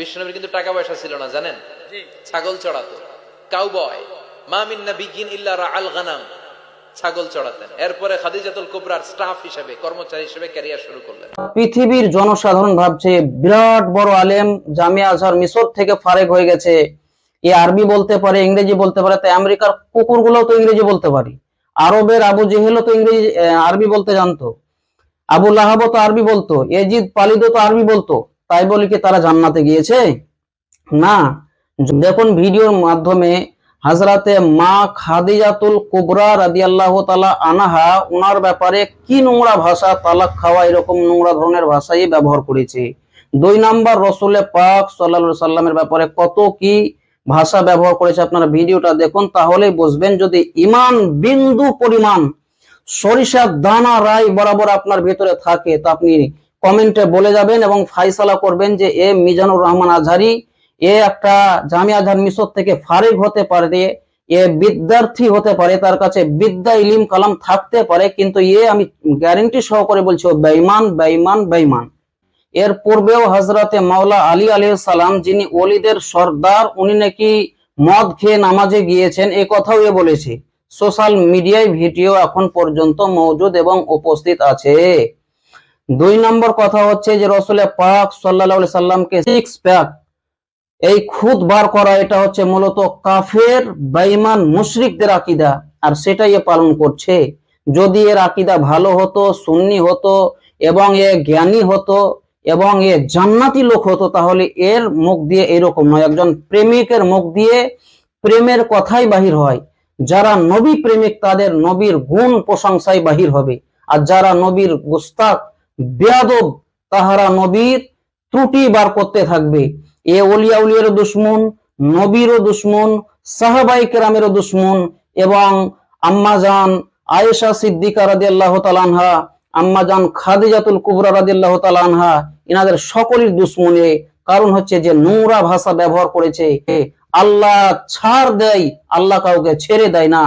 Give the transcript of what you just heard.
বিষ্ণুনবীর কিন্তু টাকা পয়সা ছিল না জানেন? ছাগল চড়াতো। কাউবয় মামিন নাবিগিন ইল্লা রাআল গানাম। ছাগল চড়াতেন। এরপরে খাদিজাতুল কুবরার স্টাফ হিসেবে কর্মচারী হিসেবে ক্যারিয়ার শুরু করলেন। পৃথিবীর জনসাধারণ ভাবছে বিরাট বড় আলেম জামিয়া আজহার মিশর থেকে ফারেক হয়ে গেছে। এ আরবি বলতে পারে ইংরেজি বলতে পারে তাই আমেরিকার কুকুরগুলো তো ইংরেজি বলতে পারি। আরবের আবু জেহেলও তো ইংরেজি আরবি বলতে জানতো। আবু লাহাবও তো আরবি বলতো। এজিদ পালিদও তো আরবি বলতো। তাই বলি কি তারা জান্নাতে গিয়েছে? না। দেখুন ভিডিওর মাধ্যমে হাজরাতে মা খাদিজাতুল কুবরা রাদিয়াল্লাহু তাআলা আনাহা ওনার ব্যাপারে কি নোংরা ভাষা, তালাক খাওয়া এরকম নোংরা ধরনের ভাষাই ব্যবহার করেছে। দুই নাম্বার, রসুলে পাক সাল্লাল্লাহু সাল্লামের ব্যাপারে কত কি ভাষা ব্যবহার করেছে আপনারা ভিডিওটা দেখুন, তাহলেই বুঝবেন যদি ইমান বিন্দু পরিমাণ সরিষার দানা রায় বরাবর আপনার ভেতরে থাকে, তা আপনি কমেন্টে বলে যাবেন এবং ফাইসালা করবেন যে, এ মিজানুর রহমান আজহারি, এ একটা জামিয়া আজহার মিশর থেকে ফারিক হতে পারে, এ বিদ্যার্থী হতে পারে, তার কাছে বিদ্যা ইলিম কালাম থাকতে পারে, কিন্তু এ আমি গ্যারেন্টি সহকারে বলছি, ও বেঈমান বেঈমান বেঈমান। এর পূর্বেও হজরতে মাওলা আলী আলাইহিস সালাম, যিনি ওলিদের সর্দার, উনি নাকি মদ খেয়ে নামাজে গিয়েছেন, এ কথাও এ বলেছে। সোশ্যাল মিডিয়ায় ভিডিও এখন পর্যন্ত মজুদ এবং উপস্থিত আছে। দুই নম্বর কথা হচ্ছে যে রসুলের পাক সাল্লাহ সাল্লামকে সিক্স প্যাক এই খুদ বার করা, এটা হচ্ছে মূলত কাফের, বেঈমান, মুশরিকদের আকিদা, আর সেটাই পালন করছে। যদি এর আকিদা ভালো হতো, সুন্নি হতো, এবং এ জ্ঞানী হতো, এবং এ জান্নাতি লোক হতো, তাহলে এর মুখ দিয়ে এরকম নয়। একজন প্রেমিকের মুখ দিয়ে প্রেমের কথাই বাহির হয়। যারা নবী প্রেমিক, তাদের নবীর গুণ প্রশংসায় বাহির হবে। আর যারা নবীর গুস্তাক বেয়াদব তাহারা নবীর ত্রুটি বার করতে থাকবে। এ অলিয়া উলিয়ারও দুশ্মন, নবীরও দুশ্মন সাহাবাই কেরামেরও দুশ্মন এবং আম্মাজান আয়েশা সিদ্দিকা রাদিয়াল্লাহু তাআলা আনহা আম্মাজান খাদিজাতুল কুবরা রাদিয়াল্লাহু তাআলা আনহা ইনাদের সকলের দুশ্মনে কারণ হচ্ছে যে নোংরা ভাষা ব্যবহার করেছে। আল্লাহ ছাড় দেয়, আল্লাহ কাউকে ছেড়ে দেয় না।